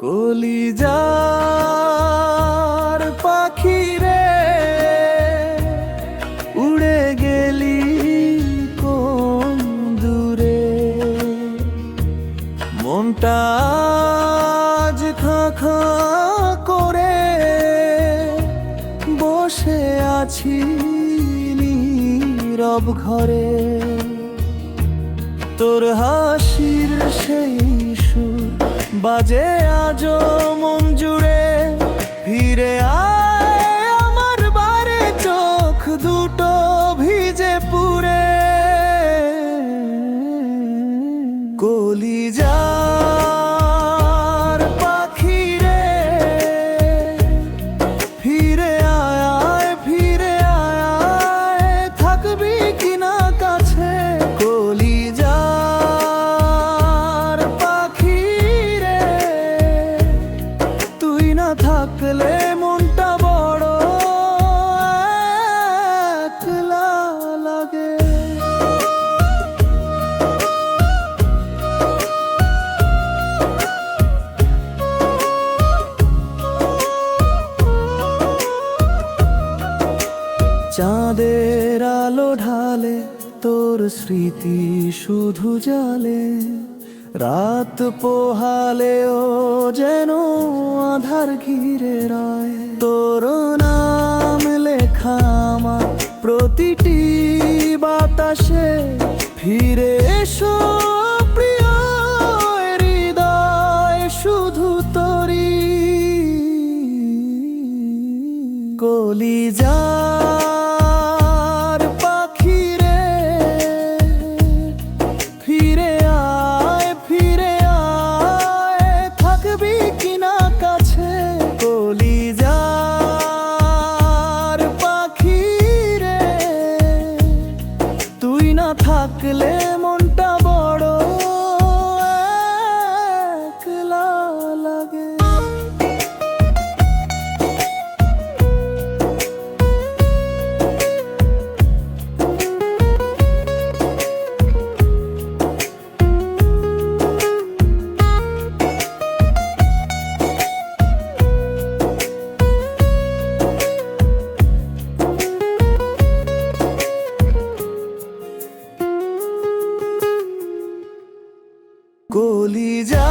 কলি যার পাখি রে উড়ে গেলি কম দূরে। মনটা আজ খা করে বসে আছি রব ঘরে। তোর হাসির সেই সুর। বাজে আজ মন জুড়ে। ফিরে আয় আমার বারে, চোখ দুটো ভিজে পুরে কলিজার চাঁদের আলো ঢালে তোর স্মৃতি শুধু জালে। রাত পোহালেও যেন আধার ঘিরে রায়। তোর নাম লেখা প্রতিটি বাতাসে। ফিরে এসো প্রিয় হৃদয়, শুধু কলিজা